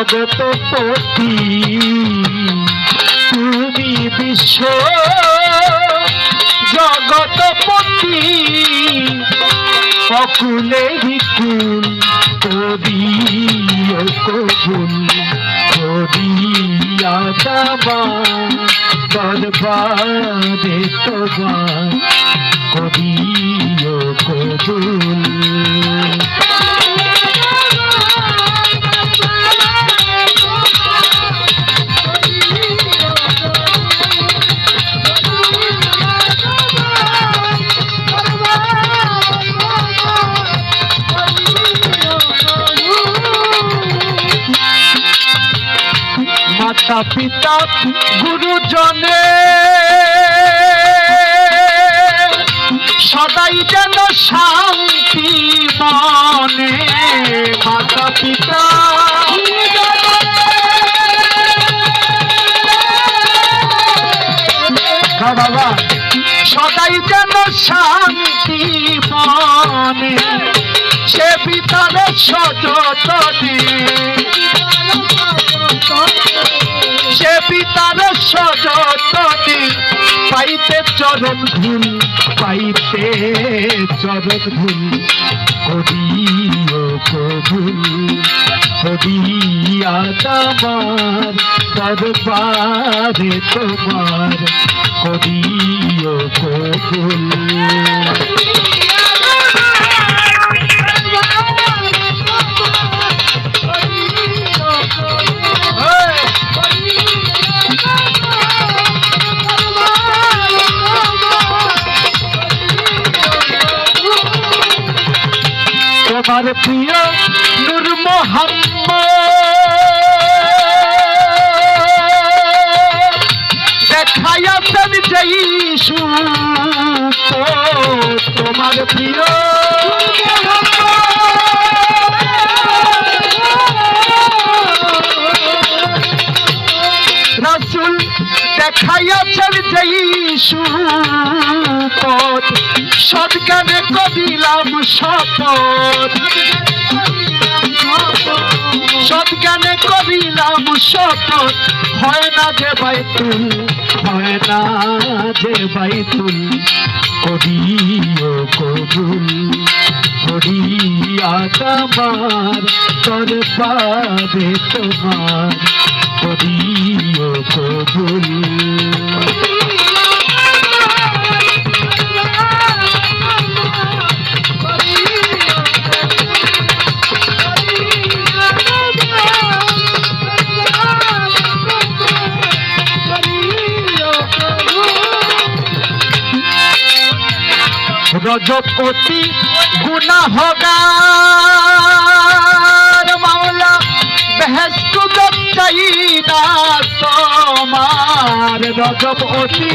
জগতপতি তুমি বিশ্ব জগতপতি অকুলে বিকুল করিও কবুল দাবা দরবারে তোমার করিও কবুল। মাতা পিতা গুরুজনে, সদাই যেন শান্তি মনে মাতা পিতা সদাই যেন শান্তি মনে সে পিতারে সযতনে সযতনে পাইতে চরণ ধুল, পাইতে চরণ ধুল। করিও কবুল করিয়া তোমার দরবারে তোমার। করিও কবুল। তোমার প্রিয় নূর মোহাম্মদ। দেখাইয়াছেন যেই তোমার প্রিয় রাসুল দেখাইয়াছেন যেই সুপথ সৎকারে কদিলাম শপথ। সৎজ্ঞানে করিলাম শপথ। হয় না যে বাইতুল, হয় না যে বাইতুল, করিও কবুল। করিয়া তোমার তোর পাবে তোমার, করিও কবুল। রজপতি গুনাহগার মাওলা বেহেস্ত চাই না তোমার রজপতি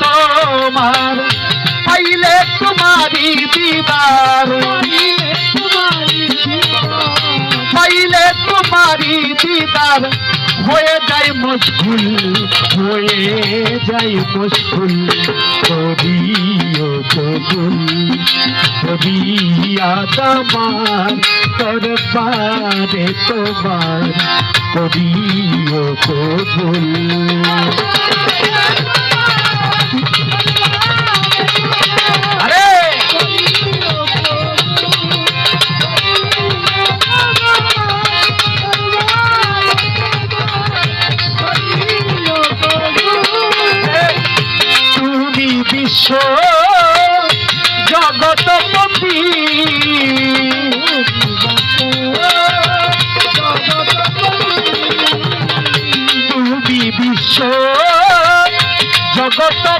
তোমার। পাইলে তোমারি দিদার। পাইলে তোমারি দিদার। হয়ে যায় মুশকুল, হয়ে যায় মুশকুল। করিও কবুল করিয়া তোমার তোর পারে তোমার। করিও কবুল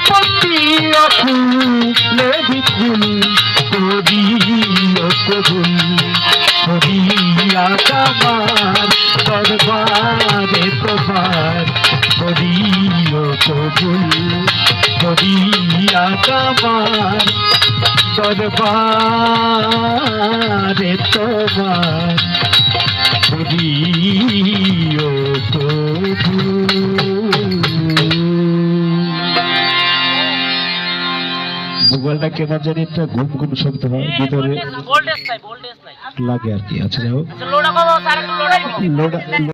জগতপতি অকুলে বিপুল করিও কবুল করিয়া তোমার দরবারে তোমার করিও কবুল করিয়া করিও মোবাইলটা কেনার জন্য একটা ঘুম ঘুম শব্দ হয় ভিতরে লাগে আর কি। আচ্ছা যাই হোক।